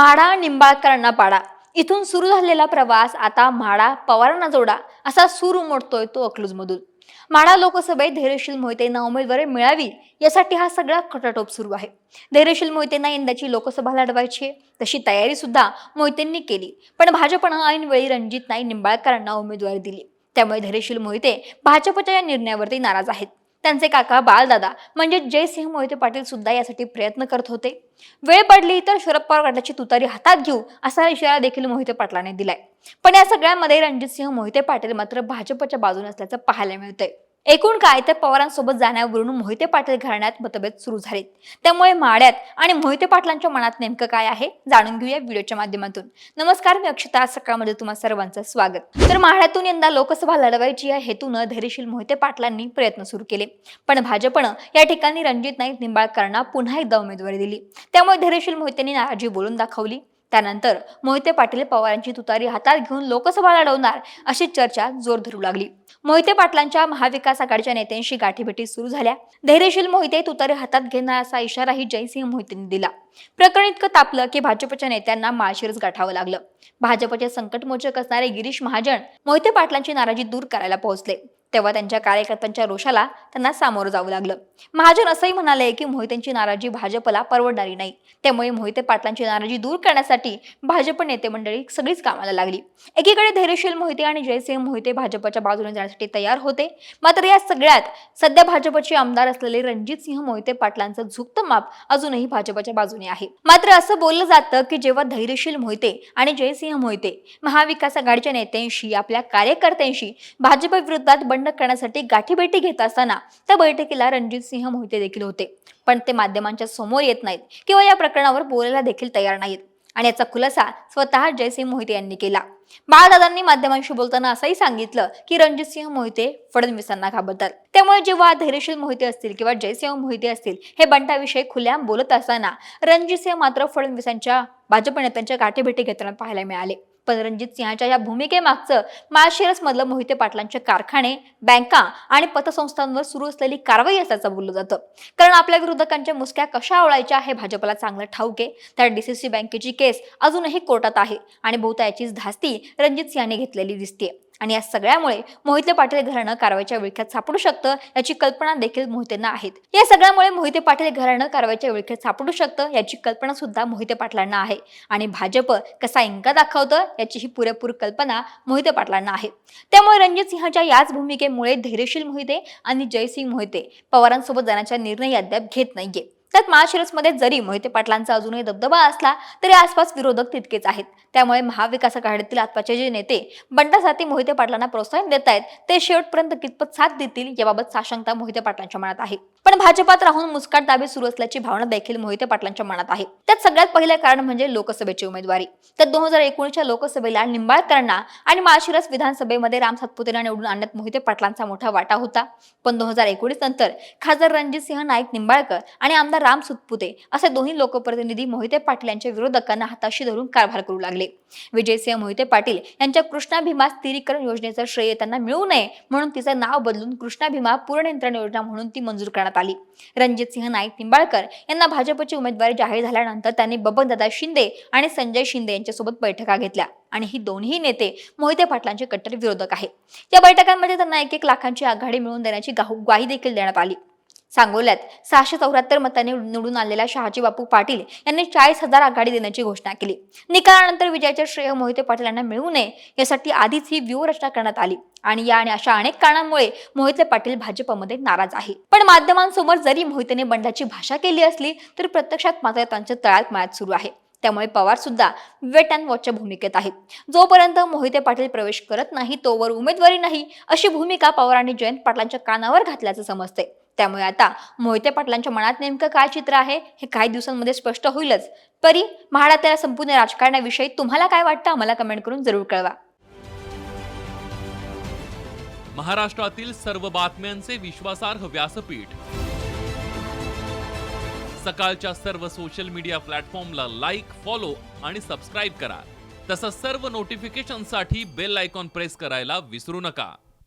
म्हाडा निंबाळकरांना पाडा. इथून सुरू झालेला प्रवास आता म्हाडा पवारांना जोडा असा सूर उमटतोय तो अकलूजमधून. म्हाडा लोकसभेत धैर्यशील मोहितेंना उमेदवारी मिळावी यासाठी हा सगळा खटाटोप सुरू आहे. धैर्यशील मोहितेंना यंदाची लोकसभा लढवायची आहे तशी तयारी सुद्धा मोहितेंनी केली. पण भाजपनं ऐनवेळी रणजित नाईक निंबाळकरांना उमेदवारी दिली. त्यामुळे धैर्यशील मोहिते भाजपच्या या निर्णयावरती नाराज आहेत. त्यांचे काका बाळदादा म्हणजे जयसिंह मोहिते पाटील सुद्धा यासाठी प्रयत्न करत होते. वेळ पडली तर शरद पवार गटाची तुतारी हातात घेऊ असा इशारा देखील मोहिते पाटलांनी दिलाय. पण या सगळ्यामध्ये रणजितसिंह मोहिते पाटील मात्र भाजपच्या बाजूने असल्याचं पाहायला मिळतंय. एकूण काय तर पवारांसोबत जाण्यावरून मोहिते पाटील घराण्यात मतभेद सुरू झालेत. त्यामुळे माड्यात आणि मोहिते पाटलांच्या मनात नेमकं काय आहे जाणून घेऊया व्हिडिओच्या माध्यमातून. नमस्कार मी अक्षता आज सकाळमध्ये तुम्हा सर्वांचं स्वागत. तर माढ्यातून यंदा लोकसभा लढवायची या हेतूनं धैर्यशील मोहिते पाटलांनी प्रयत्न सुरू केले. पण भाजपनं या ठिकाणी रणजित नाईक निंबाळकरांना पुन्हा एकदा उमेदवारी दिली. त्यामुळे धैर्यशील मोहितेंनी नाराजी बोलून दाखवली. त्यानंतर मोहिते पाटील पवारांची तुतारी हातात घेऊन लोकसभा लढवणार अशी चर्चा जोर धरू लागली. मोहिते पाटलांच्या महाविकास आघाडीच्या नेत्यांशी गाठीभेटी सुरू झाल्या. धैर्यशील मोहिते तुतारी हातात घेणार असा इशाराही जयसिंह मोहितेंनी दिला. प्रकरण इतकं तापलं की भाजपच्या नेत्यांना माळशिरस गाठावं लागलं. भाजपचे संकटमोचक असणारे गिरीश महाजन मोहिते पाटलांची नाराजी दूर करायला पोहोचले. तेव्हा त्यांच्या कार्यकर्त्यांच्या रोषाला त्यांना सामोरं जावं लागलं. महाजन असंही म्हणाले की मोहितेंची नाराजी भाजपला परवडणारी नाही. त्यामुळे मोहिते पाटलांची नाराजी दूर करण्यासाठी भाजप नेते मंडळी सगळीच कामाला लागली. एकीकडे धैर्यशील मोहिते आणि जयसिंह मोहिते भाजपच्या बाजूने जाण्यासाठी तयार होते. मात्र या सगळ्यात सध्या भाजपचे आमदार असलेले रणजित सिंह मोहिते पाटलांचं झुकतं माप अजूनही भाजपच्या बाजूने आहे. मात्र असं बोललं जातं की जेव्हा धैर्यशील मोहिते आणि जयसिंह मोहिते महाविकास आघाडीच्या नेत्यांशी आपल्या कार्यकर्त्यांशी भाजप विरोधात बंड करण्यासाठी गाठीभेटी घेत असताना त्या बैठकीला रणजित सिंह मोहिते देखील होते. पण ते माध्यमांच्या समोर येत नाहीत किंवा या प्रकरणावर बोलायला देखील तयार नाहीत. आणि याचा खुलासा स्वतः जयसिंह मोहिते यांनी केला. बाळदादांनी माध्यमांशी बोलताना असंही सांगितलं की रणजितसिंह मोहिते फडणवीसांना घाबरतात. त्यामुळे जेव्हा धैर्यशील मोहिते असतील किंवा जयसिंह मोहिते असतील हे बंटाविषयी खुल्याम बोलत असताना रणजितसिंह मात्र फडणवीसांच्या भाजप नेत्यांच्या गाठीभेटी घेताना पाहायला मिळाले. पण रणजित सिंहाच्या या भूमिकेमागचं माळशिरसमधलं मोहिते पाटलांचे कारखाने बँका आणि पतसंस्थांवर सुरू असलेली कारवाई असल्याचं बोललं जातं. कारण आपल्या विरोधकांच्या मुसक्या कशा आवळायच्या हे भाजपला चांगलं ठाऊक आहे. तर डीसीसी बँकेची केस अजूनही कोर्टात आहे आणि बहुता याचीच धास्ती रणजित सिंहाने घेतलेली दिसते आणि या सगळ्यामुळे मोहिते पाटील घराणं कारवाईच्या विळख्यात सापडू शकतं याची कल्पना देखील मोहितेंना आहेत. या सगळ्यामुळे मोहिते पाटील घराणं कारवाईच्या विळख्यात सापडू शकतं याची कल्पना सुद्धा मोहिते पाटलांना आहे. आणि भाजप कसा इंका दाखवतं याची ही पुरेपूर कल्पना मोहिते पाटलांना आहे. त्यामुळे रणजित सिंहाच्या याच भूमिकेमुळे धैर्यशील मोहिते आणि जयसिंग मोहिते पवारांसोबत जाण्याचा निर्णय अद्याप घेत नाहीये. त्यात महाशिरसमध्ये जरी मोहिते पाटलांचा अजूनही दबदबा असला तरी आसपास विरोधक तितकेच आहेत. त्यामुळे महाविकास आघाडीतील आत्ताचे जे नेते बंडासाठी मोहिते पाटलांना प्रोत्साहन देत आहेत ते शेवटपर्यंत कितपत साथ देतील याबाबत साशंकता मोहिते पाटलांच्या मनात आहे. पण भाजपात राहून मुस्काट दाबे सुरू असल्याची भावना देखील मोहिते पाटलांच्या मनात आहे. त्यात सगळ्यात पहिले कारण म्हणजे लोकसभेची उमेदवारी. तर दोन हजार एकोणीसच्या लोकसभेला निंबाळकरांना आणि माळशिरस विधानसभेमध्ये राम सातपुतेला निवडून आणण्यात मोहिते पाटलांचा मोठा वाटा होता. पण दोन हजार एकोणीस नंतर खासदार रणजित सिंह नाईक निंबाळकर आणि आमदार राम सुतपुते असे दोन्ही लोकप्रतिनिधी मोहिते पाटील यांच्या विरोधकांना हाताशी धरून कारभार करू लागले. विजयसिंह मोहिते पाटील यांच्या कृष्णा भीमा स्थिरीकरण योजनेचं श्रेय त्यांना मिळू नये म्हणून तिचं नाव बदलून कृष्णा भीमा पूर्णयंत्रण योजना म्हणून ती मंजूर करण्यात आली. रणजित सिंह नाईक निंबाळकर यांना भाजपची उमेदवारी जाहीर झाल्यानंतर त्यांनी बबनदादा शिंदे आणि संजय शिंदे यांच्यासोबत बैठका घेतल्या आणि ही दोन्ही नेते मोहिते पाटलांचे कट्टर विरोधक आहेत. या बैठकांमध्ये त्यांना एक एक लाखांची आघाडी मिळवून देण्याची गाहू- ग्वाही देखील देण्यात आली. सांगोल्यात. सहाशे चौऱ्याहत्तर मतांनी निवडून आलेल्या शहाजी बापू पाटील यांनी चाळीस हजार आघाडी देण्याची घोषणा केली. निकालानंतर विजयाचे श्रेय मोहिते पाटील यांना मिळू नये यासाठी आधीच ही व्यूहरचना करण्यात आली आणि या आणि अशा अनेक कारणांमुळे मोहिते पाटील भाजपमध्ये नाराज आहे. पण माध्यमांसमोर जरी मोहितेने बंडाची भाषा केली असली तरी प्रत्यक्षात मात्र त्यांच्या तळात मळ्यात सुरू आहे. त्यामुळे पवार सुद्धा वेट अँड वॉचच्या भूमिकेत आहेत जोपर्यंत मोहिते पाटील प्रवेश करत नाही तोवर उमेदवारी नाही अशी भूमिका पवारांनी जयंत पाटलांच्या कानावर घातल्याचं समजते त्यामुळे आता मोहिते पाटलांच्या मनात नेमकं काय चित्र आहे हे काही दिवसांमध्ये स्पष्ट होईलच. तरी म्हाडातल्या संपूर्ण राजकारणाविषयी तुम्हाला काय वाटतं आम्हाला कमेंट करून जरूर कळवा. महाराष्ट्रातील सर्व बातम्यांचे विश्वासार्ह व्यासपीठ. सकाळच्या सर्व सोशल मीडिया प्लॅटफॉर्मला लाईक फॉलो आणि सबस्क्राईब करा. तसंच सर्व नोटिफिकेशनसाठी बेल आयकॉन प्रेस करायला विसरू नका.